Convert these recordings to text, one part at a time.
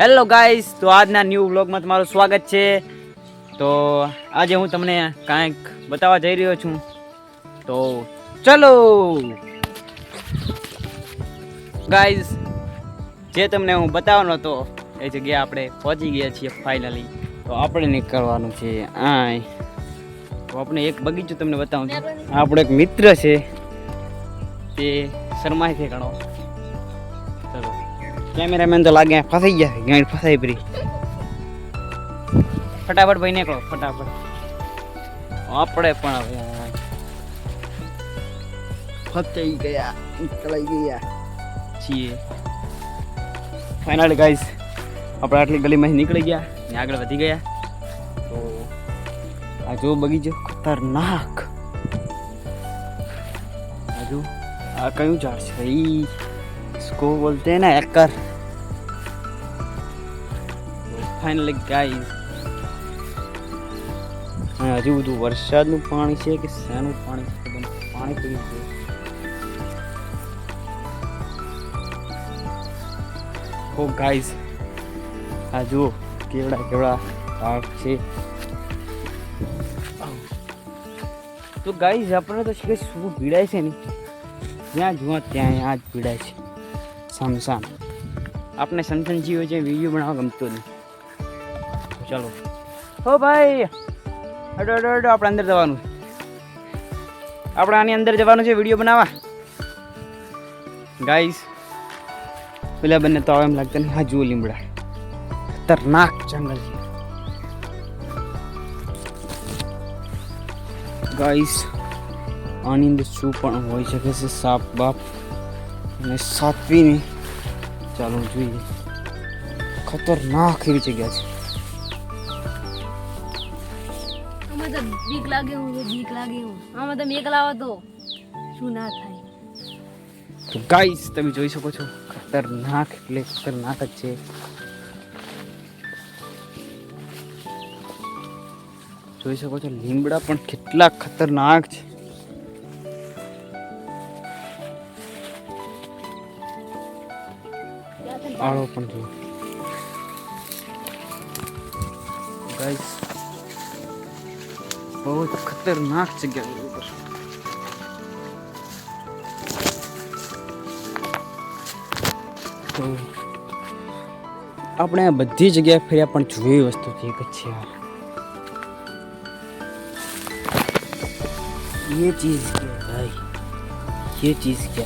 Hello guys તો આજના new વ્લોગમાં તમારું સ્વાગત છે. તો આજે હું તમને કાંઈક બતાવવા જઈ રહ્યો છું. તો ચલો. ગાઈઝ જે તમને હું બતાવવાનો હતો એ જગ્યાએ આપણે પહોંચી ગયા છીએ ફાઇનલી તો આપણે નીકળવાનું છે આય. તો આપણે એક બગીચો તમને બતાવું છું. આપણો એક મિત્ર છે. તે શરમાય છે ઘણો કેમેરામેન તો લાગે ફસાઈ ગયા ગાડી ફસાઈ પડી. ફટાફટ ભાઈ નીકળો, ફટાફટ. આપણે પણ હવે ફસાઈ ગયા, નીકળાઈ ગયા છીએ. ફાઇનલી ગાઈસ આપણે આટલી ગલીમાંથી નીકળી ગયા ને આગળ વધી ગયા. તો આ જો બગીચો, ખતરનાક. આ જો આ કયું ઝાડ છે? ઈ इसको बोलते हैं ना एकड़ ફાઇનલી ગાઈઝ હજુ બધું વરસાદનું પાણી છે કે શાનું પાણી છે ખબર નથી. પાણી પીવું છે ઓ ગાઈઝ આ જુઓ કેવડા કેવડા પાક છે તો ગાઈઝ આપણને તો શીખે શું ભીડાય છે ને જ્યાં જુઓ ત્યાં આ જ પીડાય છે સમસાન આપણે સમસાન જીવો છે વીડિયો બનાવવા ગમતો નહીં ચાલો. હો ભાઈ. અડો અડો અડો, આપણે અંદર જવાનું આપણે આની અંદર જવાનું છે વીડિયો બનાવવા. ગાઈસ પેલા બંને તો એમ લાગતા નહીં હા જુઓ લીમડા. ખતરનાક જંગલ છે. ગાઈસ આની અંદર શું પણ હોઈ શકે છે? સાપ, બાપ. અને સાતવીની ચાલો જોઈએ. ખતરનાક એવી જગ્યા છે. આમાં તો બીક લાગે હું બીક લાગે હું. આમાં તમે એકલા આવો તો શું ના થાય? તો ગાઈસ તમે જોઈ શકો છો ખતરનાક એટલે ખતરનાક જ છે. જોઈ શકો છો લીમડા પણ કેટલા ખતરનાક છે. આળો પણ જો ગાઈસ બહુ જ ખતરનાક જગ્યા છે ઉપર તો આપણે આ બધી જગ્યાએ ફર્યા પણ જોઈ વસ્તુ છે એક જ છે યાર ये चीज क्या है भाई ये चीज क्या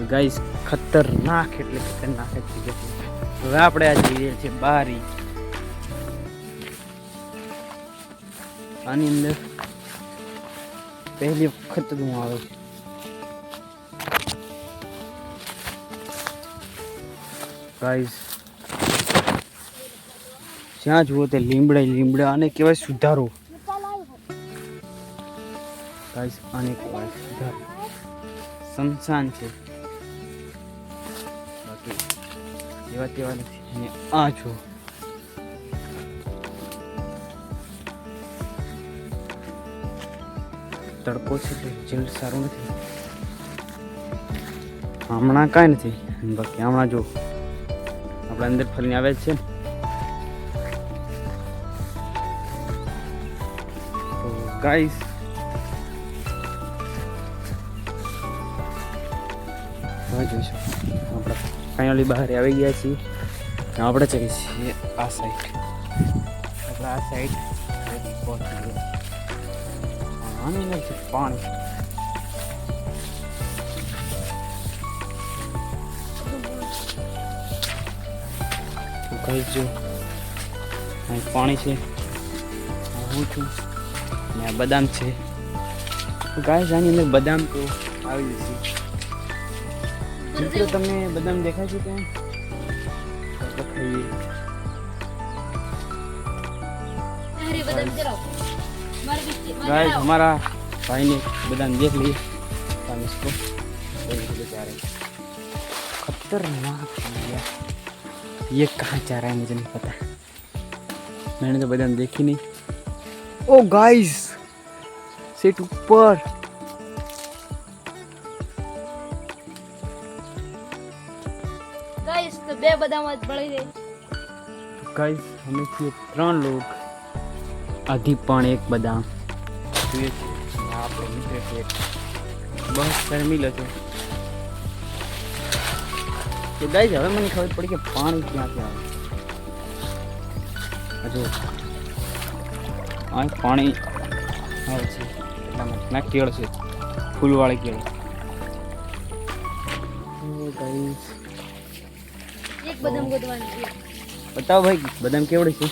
તો ગાઈસ ખતરનાક એટલે ખતરનાક જ જગ્યા છે. હવે આપણે આ જઈએ છીએ બારી. આની અંદર પહેલી વખત હું આવે છે. ગાઈસ જ્યાં જુઓ તે લીમડા લીમડા અને કહેવાય સુધારો. ગાઈસ અને કહેવાય સુધારો. શમશાન છે. એવા તેવા નથી અને આ જો. તડકો છે એટલે રિઝલ્ટ સારું નથી. હમણાં કાંઈ નથી. બાકી હમણાં જો આપણે અંદર ફરીને આવે છે. તો ગાઈસ જોઈશું. આપણે ફાઇનલી બહાર આવી ગયા છીએ. આપણે જઈએ છીએ આ સાઈડ આપણે આ સાઈડ પહોંચી ગયા આની પાણી. તો ગાઈસ જો અહીં પાણી છે. હું છું. ને આ બદામ છે. ગાય આની અંદર બદામ તો આવી જશે. મિત્રો તમને બદામ દેખાય છે ત્યાં તો ખાઈએ અરે બદામ ચલાવો મારે બી મારે गाइस લાવો. हमारा भाई ने बदाम देख लिए हम इसको देख ले जा रहे हैं। खतरनाक लिया ये कहाँ जा रहा है मुझे नहीं पता मैंने तो बदाम देखी नहीं ओ गाइस सीट ऊपर Guys, તો બે બદામ જ બળી ગઈ ગાઈસ અમે છીએ ત્રણ લોક. આધી પણ એક બદામ જોઈએ છીએ આ આપણો મિત્ર છે એક. બહુ શર્મિલો છે. તો ગાઈસ હવે મને ખબર પડી કે પાણી ક્યાંથી આવે? હજુ આ પાણી આવે છે. એટલા માટે ના કેળ છે. ફૂલવાળી કેળ. ગાઈસ એક બદામ ગોતવાની બતાવો ભાઈ બદામ કેવડી છે?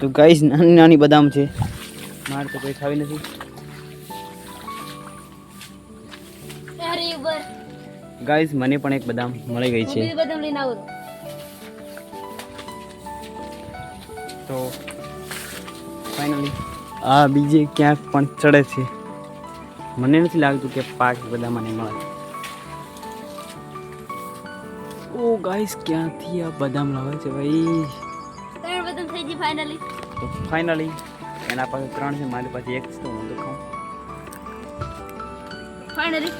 તો ગાઈસ નાની નાની બદામ છે. મારે તો કોઈ ખાવી નથી. ગાઈસ મને પણ એક બદામ મળી ગઈ છે. બદામ લઈને આવો. તો ફાઇનલી આ બીજે ક્યાંક પણ ચડે છે. મને નથી લાગતું કે પાક બધા મને મળે. ગાઈસ ક્યાંથી આ બદામ લાવે છે ભાઈ? ત્રણ બદામ થઈ ગઈ ફાઇનલી તો ફાઇનલી એના પાસે ત્રણ છે મારી પાસે એક છે તો હું તો ખાઉં ફાઇનલી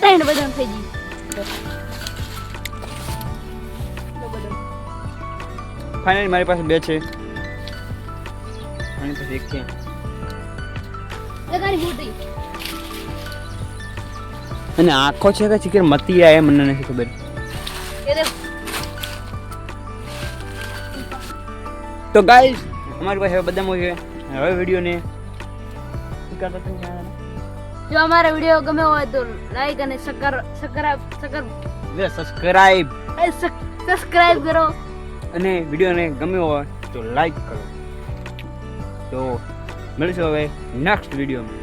ત્રણ બદામ થઈ ગઈ. ફાઇનલી મારી પાસે બે છે. મારી પાસે એક છે. લગાડી મોટી. અને આંખો છે કે ચીકર મતી આ મને નથી ખબર. તો ગાઈસ અમારી પાસે હવે બદામો છે. હવે વિડીયોને? જો અમારો વીડિયો ગમે હોય તો લાઈક અને સકર સકર સકર સબસ્ક્રાઇબ સબસ્ક્રાઇબ કરો. અને વિડીયોને ગમ્યો હોય તો લાઈક કરો. તો મળીશું હવે નેક્સ્ટ વિડીયોમાં